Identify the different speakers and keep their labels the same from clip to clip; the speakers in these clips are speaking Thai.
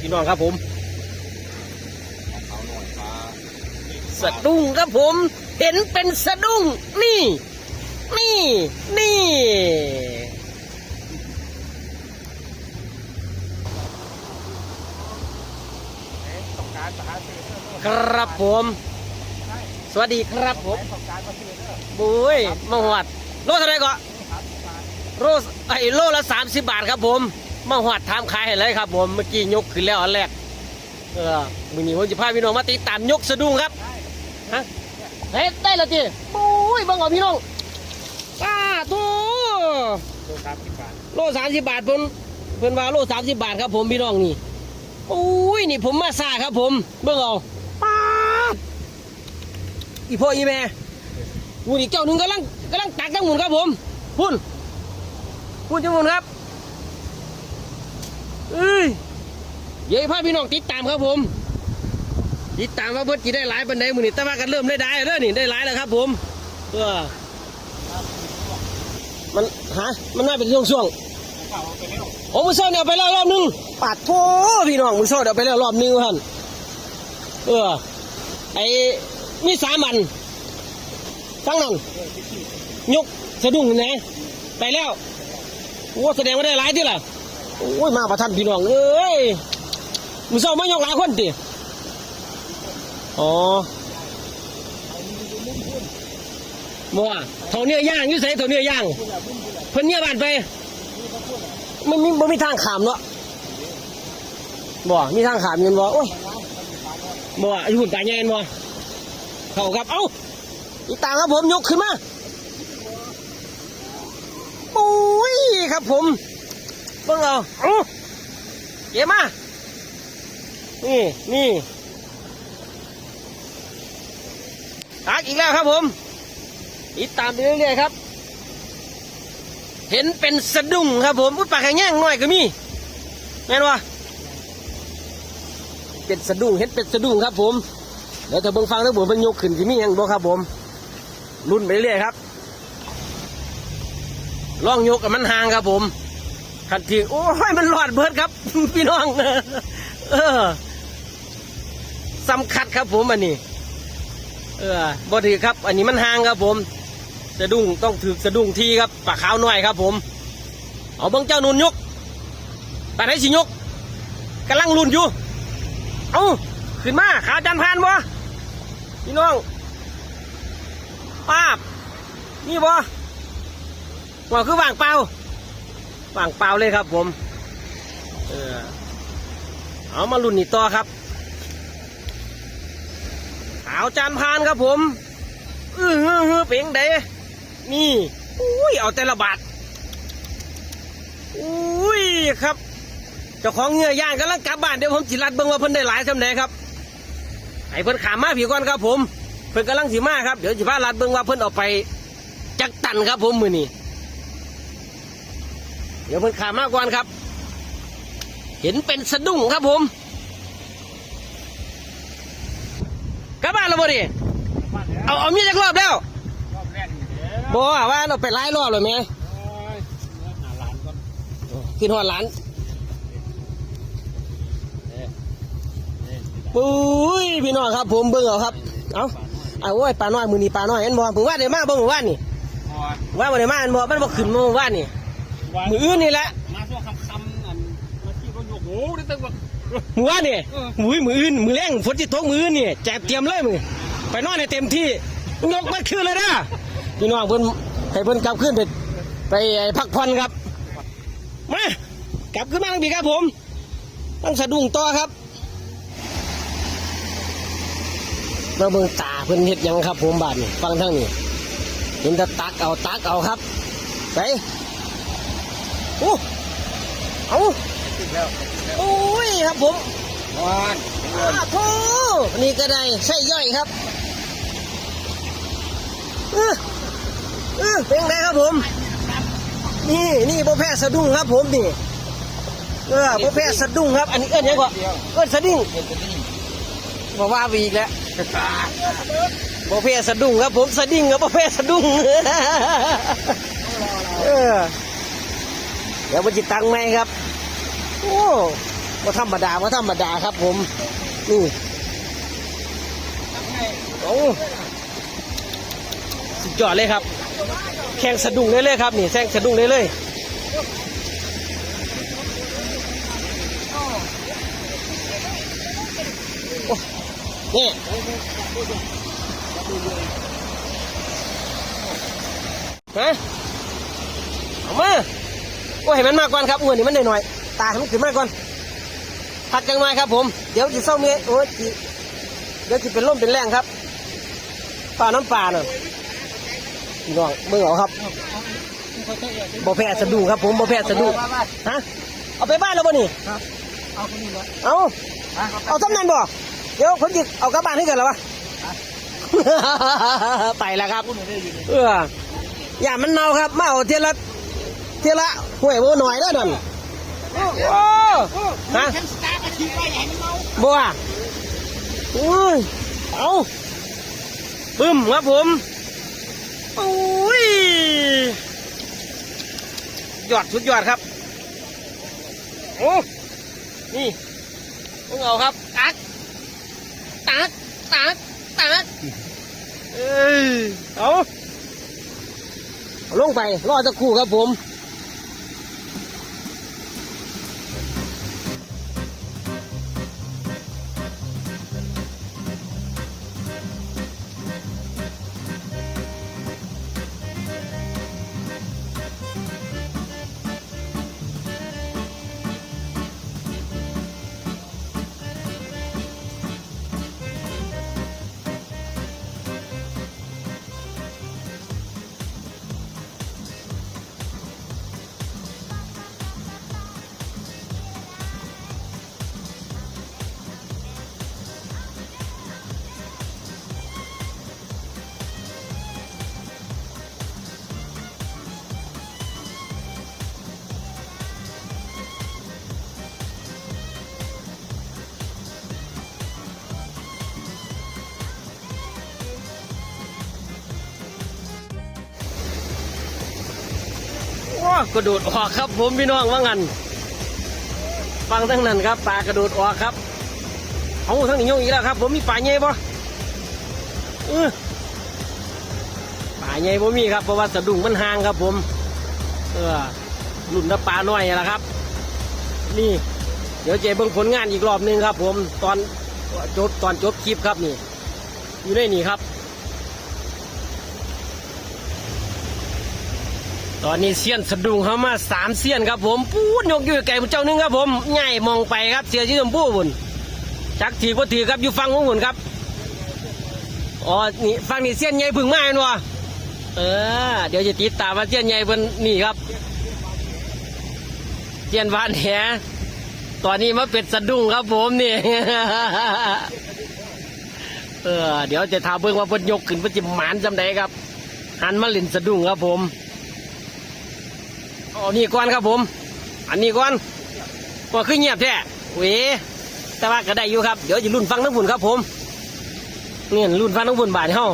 Speaker 1: พี่น้องครับผม สะดุ้งครับผม เห็นเป็นสะดุ้ง นี่ นี่ นี่ ครับผม สวัสดีครับผมบุ้ยมาหวัดโลเท่าไรก็
Speaker 2: สามสิบบาท
Speaker 1: โลไอโลละสามสิบบาทครับผม มาหวัดทำขายให้เลยครับผมเมื่อกี้ยกขึ้นแล้วอันแรกเออมือนี้ผมจะพาพี่น้องมาติดตามยกสะดุ้งครับ
Speaker 2: ได้
Speaker 1: ฮะเฮ้ยได้และจีบุ้ยบังเอาพี่น้องป้าทู
Speaker 2: โลสามสิบบาท
Speaker 1: โลสามสิบบาทเพิ่นเพิ่นว่าโลสามสิบบาทครับผมพี่น้องนี่โอ้ยนี่ผมมาซาครับผมเบิ่งเอาป้าดอีพ่ออีแม่วูนี่เจ้าหนึ่งกำลังกำลังตักทั้งหมุนครับผมพุ่น พุ่นจังหมุนครับเอ้ยเดี๋ยวพาพี่น้องติดตามครับผม ติดตามว่าเพิ่นกีได้หลายปันใดมือนี่แต่ว่ากันเริ่มได้ได้เด้อนี่ได้หลายแล้วครับ ผมเออมันฮะมันน่าเป็นช่วงช่วงๆ
Speaker 2: ข้าวเอา
Speaker 1: โอ้มือเศร้าเนี่ยไปแล้วรอบหนึงปาดโถพี่น้องมือเศร้าเดี๋ยวไปแล้วรอบนึงท่านเออไอ้มีสามันฟังนั่นยกสะดุ้งนะไปแล้ว โอ้แสดงว่าได้หลายที่ล่ะโอ้ยมาประทันพี่น้องเอ้ยมือเศร้ามายกหลายคนติอ๋อมัวเท่าเนื้อย่างอยุ่ใส่เท่าเนื้อย่างเพิ่นเนี่ยบานไปมันมีบ่มีทางขามเนาะบ่มีทางขามเงินบ่โอ้ยบ่อายุหุ่นตายแงนบ่เข้าครับเอ้าอีตางครับผมยกขึ้นมาโอ้ย ครับผมเบิ่งเอาเอาเก็บมา นี่นี่ตักอีกแล้วครับผมติดตามไปเรื่อยๆครับ เห็นเป็นสะดุ้งครับผมอุ้ยปากแข็งแง่งหน่อยก็มีแม่นวะเป็นสะดุ้งเห็นเป็นสะดุ้งครับผมเดี๋ยวถ้าเบิ่งฟังแล้วผมเป็นยกขึ้นที่มีหยังบ่ครับผมรุ่นไปเรื่อยครับ ล่องยกกับมันห่างครับผมขัดทีโอ้ยมันรอดเบิดครับ พี่น้อง เออสำคัญครับผมอันนี้ เออบอดีครับ อันนี้มันห่างครับผมสะดุ้งต้องถือสะดุ้งทีครับปากขาวหน่อยครับ ผม เอาเบังเจ้านุนยกปากไหนสิยกกำลังลุนอยู่ เอาขึ้นมาขาจันพานบ่พี่น้องป้าบนี่บ่ ว่าคือว่างเปล่าว่างเปล่าเลยครับผมเออเอามาลุนนี่ต่อครับขาวจานพานครับผมอื้อฮือฮือเป่งเดนี่อุ้ยเอาแต่ละบาทอุ้ยครับเจ้าของเงื่อย่างกำลังกลับบ้านเดี๋ยวผมจิรัดเบิ่งว่าเพิ่นได้หลายสำเดครับให้เพิ่นขามาผีก่อนครับผม เพิ่นกำลังสีมาครับเดี๋ยวจิพารัดเบิ่งว่าเพิ่นเอาไปจักตันครับผมมือนี้ เดี๋ยวเพิ่นขามมาก่อนครับ เห็นเป็นสะดุ้งครับผมกลับบ้านแล้วบ่ดิ
Speaker 2: บ้านแล้ว
Speaker 1: เอาเอาเมียจักรอบแล้ว
Speaker 2: รอบแรกนี่เด้อ
Speaker 1: บ่ว่าเราไปไล่รอบเลยไหม
Speaker 2: โอ้ยเนื้อหาหลานก่อน
Speaker 1: กินหอดหลาน
Speaker 2: เด้เด้
Speaker 1: ปุ้ยพี่น้องครับ ผมเบิ่งเอาครับ เอาเอาโอ้ยปลาน้อยมือนี้ปลาน้อยเห็นบ่ผมว่าได้มาบ่มือว่านนี่
Speaker 2: พอ
Speaker 1: ว่าบ่ได้มาเห็นบ่มันบ่ขึ้นมามือว่านนี่
Speaker 2: วัน
Speaker 1: มืออื่นนี่แหละ
Speaker 2: มาช่วงค่ำๆอันมาที่รถยกโอ้ได้ตั้งว่า
Speaker 1: มือว่านนี่
Speaker 2: เออ
Speaker 1: มือมืออื่นมือแรงฝนสิตกมืออื่นนี่แจกเตรียมเลยมึงไปนอนให้เต็มที่ยกมาคืนเลยนะพี่น้องเพิ่นให้เพิ่นกลับขึ้นไปไปพักผ่อนครับมากลับขึ้นมาทางนี้ครับผมต้องสะดุ้งต่อครับเราเบิ่งตาเพิ่นเฮ็ดหยังครับ ผมบาดนี่ฟังทั้งนี้เห็นแต่ตักเอาตักเอาครับไปโอ้เอา
Speaker 2: ติดแล้ว
Speaker 1: โอ้ยครับผม
Speaker 2: วัน
Speaker 1: อ้าโธ่นี่ก็ได้ใช่ย่อยครับเออเออเป็นไงครับผม นี่นี่โบแพ้สะดุ้งครับผมนี่เออโบแพ้สะดุ้งครับ อันนี้เอิ้นหยังก่อนเอิ้นสะดุ้งบอกว่าไปอีกแล้วบอเพสะดุ้งครับผมสะดิ้งครับบอเพสะดุ้งเออ ดี๋ยวมันจิตตังไหมครับ โอ้ว่าธรรมดาว่าธรรมดาครับผม นี่โอ้สุดยอดเลยครับ แข่งสะดุ้งเลยเลยครับ นี่แข่งสะดุ้งเลยเลยโอ้นี่ฮะเอามา โอ้ให้มันมากก่อนครับอ้วนนี่มันหน่อยๆตาให้มันขึ้นมากก่อนพักจังหน่อยครับ ผม เดี๋ยวจะเศร้าเมียโอ้ยจิเดี๋ยวจะเป็นล่มเป็นแรงครับปลาน้ำปลาน่ะพี่น้องมึงเอาครับบ่แพ้สะดุ้งครับ ผมบ่แพ้สะดุ้งฮะเอาไปบ้านแล้วบ่นี่
Speaker 2: เอาคนนี้เลย
Speaker 1: เอาเอาสำนันบ่เดี๋ยวผมจิเอากลับบ้านให้กันแล้ววะไปแล้วครับเอออย่ามันเน่าครับมาเอาเทียละ เทียละห่วยโบหน่อยแล้วนั่นโอ้ฮะ
Speaker 2: ฉันสตาร์ททิ้งไว้ใหญ่มันเมา
Speaker 1: บัวอุ้ยเอาปึ้มครับผมโอ้ยยอดสุดยอดครับโอ้นี่พวกเอาครับตักตักตักตักเอ้ยเอาเอาลงไปรอสักครู่ครับผม กระโดดออกครับ ผมพี่น้องว่างันฟังทั้งนั้นครับปลากระโดดออกครับเอาทั้งนี้ยงอีกแล้วครับ ผมมีปลาใหญ่ปะปลาใหญ่ผมมีครับเพราะว่าสะดุ้งมันห่างครับ ผม เออหลุนน้ำปลาน้อยแหละครับ นี่ เดี๋ยวเจเบิ่งผลงานอีกรอบหนึงครับ ผมตอนจบตอนจบคลิปครับนี่ อยู่ในนี่ครับ ตอนนี้เสี้ยนสะดุ้งเขามาสามเสี้ยนครับผมปูดยกอยู่ไก่เจ้าหนึงครับผมใหญ่มองไปครับเสียชื่อชมพู่บุญจักถือก็ถือครับอยู่ฟังของบุญครับอ๋อนี่ฟังนี่เสี้ยนใหญ่พึ่งมาเห็นวะเออเดี๋ยวจะติดตามว่าเสี้ยนใหญ่เพิ่นนี่ครับเสี้ยนวานแหตอนนี้มาเป็นสะดุ้งครับผมนี่เออเดี๋ยวจะทาเบิ่งว่าเพิ่นยกขึ้นเพิ่นจะหมานจำใดครับหันมาเล่นสะดุ้งครับผม เอานี่ก่อนครับผม อันนี้ก่อนก็คือเงียบแท้เว้แต่ว่าก็ได้อยู่ครับ เดี๋ยวจะรุ่นฟังน้ำบุญครับผมเนี่ยรุ่นฟังน้ำบุญบาทเฮา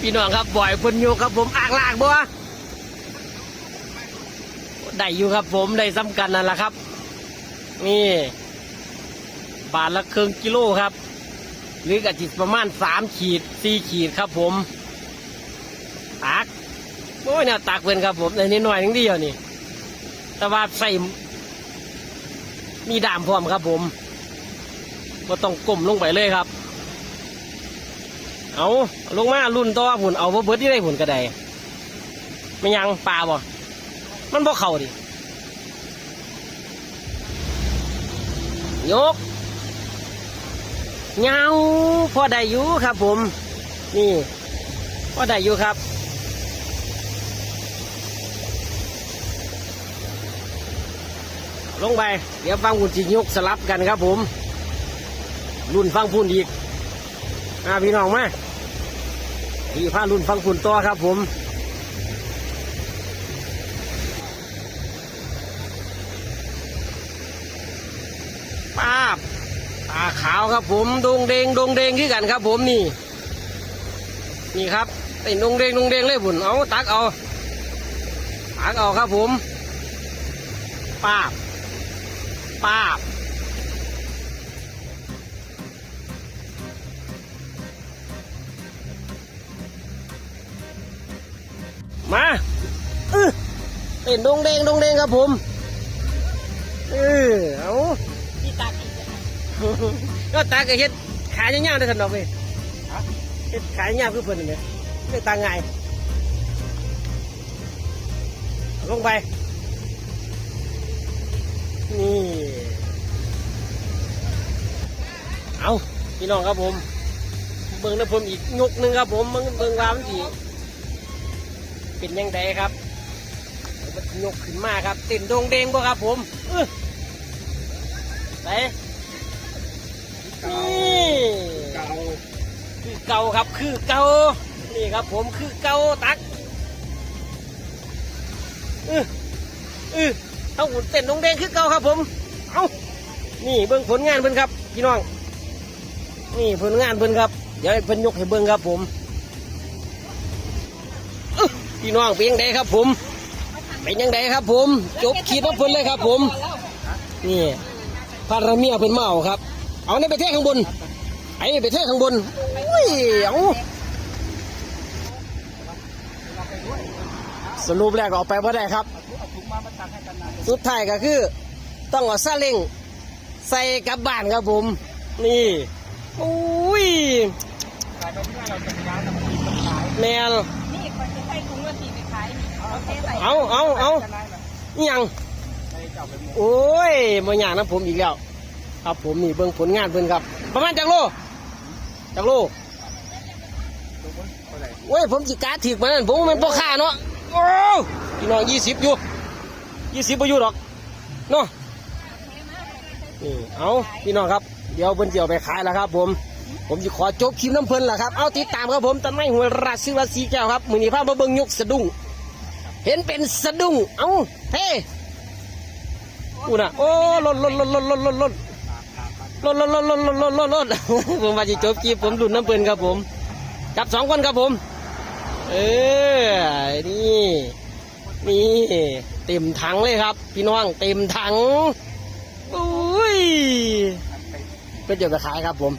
Speaker 1: พี่น้องครับบ่อยพิ่นโยครับผมอ่างลากบ่ได้อยู่ครับผมได้ซ้ำกันนั่นแหละครับ นี่ บาทละครึ่งกิโลครับ หรือกะจิตประมาณสามขีดสี่ขีดครับผมตักโอ้ยเนี่ยตักเป็นครับผมในนี้หน่อยนึงเดียวนี่แต่ว่าใส่มีดามพร้อมครับผมก็ต้องก้มลงไปเลยครับ เอาลงมารุ่นต่อผุนเอาบ่เบิร์ดที่ได้ผุนกระไดไม่ยังปลาบ่มันบ่เข่าดิยก เงาพอได้อยู่ครับผม นี่พอได้อยู่ครับลงไปเดี๋ยวฟังคุณจิยกสลับกันครับผมรุ่นฟังพุ่นอีกอ่าพี่น้องมาพี่พารุ่นฟังพุ่นต่อครับผมป้าบ ตาขาวครับผมดงเดงดงเดงคือกันครับ ผมนี่ นี่ครับเต้นดงเดงดงเดงเลยบุญเอาตักเอาตักเอาครับผมป้าบป้าบมาอื้อเต้นดงเดงดงเดงครับผม เออเอา
Speaker 2: พี่ตากินเลย
Speaker 1: ก็ตาก็เฮ็ดขายยาวๆได้ขนอมเลยเฮ็ดขายยาวคือเพิ่นนี่แหละไม่ตาง่ายลงไป นี่ เอาพี่น้องครับผม เบิ่งนะผมอีกยกหนึ่งครับผมเบิ่งเบิ่งว่ามสิเป็นยังไงครับเดี๋ยกขึ้นมาครับเต้นดงเดงบ่ครับผมเออไป เก่าครับคือเก่านี่ครับผมคือเก่าตักเออเออเอาหุ่นเต้นลงแดงคือเก่าครับผม เอานี่เบิ่งผลงานเพิ่นครับพี่น้อง นี่ผลงานเพิ่นครับ เดี๋ยวเพิ่นยกให้เบิ่งครับผมพี่น้องเป็นยังไงครับผม เป็นยังไงครับผม จบขีดน้ำเพิ่นเลยครับผม นี่พาราเมียเพิ่นมาเอาครับ เอาในไปเทข้างบน ไอ้ไปเทข้างบน ยเอาสรุปแรกออกไปว่าได้ครับ
Speaker 2: เอาถุงมามาตักให้กันนาน
Speaker 1: สุดท้ายก็คือ ต้องเอาซาเล้งใส่กลับบ้านครับผม นี่อุ้ยแมว
Speaker 3: นี่คนจะใช้ถุงละสี่ไปขายเอาเอา
Speaker 1: เอา
Speaker 2: ห
Speaker 1: ยัง
Speaker 2: ให้เจ้าไปหมด
Speaker 1: โอ้ยมาอย่างนะผมอีกแล้ว ครับผมนี่เบิ่งผลงานเพิ่อนครับ ประมาณจักโลจักโล
Speaker 2: ดูมั้ยเท่าไหร่
Speaker 1: โอ้ยผมจิกาถึกมันผมมันพ่อค้าเนาะโอ้พี่น้องยี่สิบอยู่ยี่สิบไปอยู่ดอกเนาะนี่เอาพี่น้องครับเดี๋ยวเพิ่นจะเอาไปขายแล้วครับ ผม ผมจะขอจบคลิปน้ำเพิ่นล่ะครับเอาติดตามครับผมตะไนหัวราชซื้อราสีแก้วครับมือนี้พามาเบิ่งยกสะดุ้งเห็นเป็นสะดุ้งเอ้าเฮ้อูน่ะโอ้ลดลดลดลดลดลดลดลดลดลดลดลดลดลดผมว่าจะจบคลิปผมดุนน้ำเพลินครับผม จับสองคนครับผม เออ นี่ นี่เต็มถังเลยครับ พี่น้องเต็มถังอุ้ยเป็นเดี๋ยวไปขายครับผม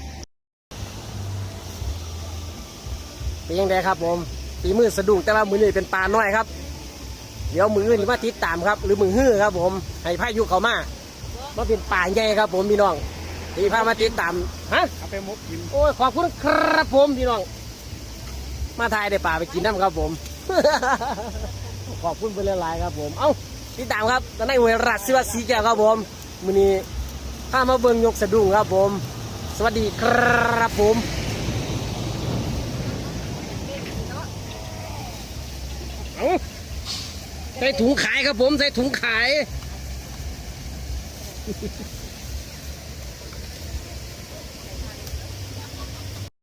Speaker 1: เป็นยังไงครับผมตีมือสะดุ้งแต่ว่ามือนี่เป็นปลาน้อยครับ เดี๋ยวมืออื่นมาติดตามครับ หรือมือฮื้อครับ ผมให้พายุเขามามาเป็นป่าใหญ่ครับ ผมพี่น้องที่พามาติดตามฮะ
Speaker 2: เอาไปมุกกิน
Speaker 1: โอ้ยขอบคุณครับผมพี่น้อง มาทายได้ป่าไปกินน้ำครับผม ขอบคุณเป็นหลายๆครับผม เอ้าติดตามครับตอนนี้หวยรัดสิวัสีแก้วครับผมมือนี้ข้ามาเบิงยกสะดุ้งครับผม สวัสดีครับผมเอาใส่ถุงขายครับผม ใส่ถุงขาย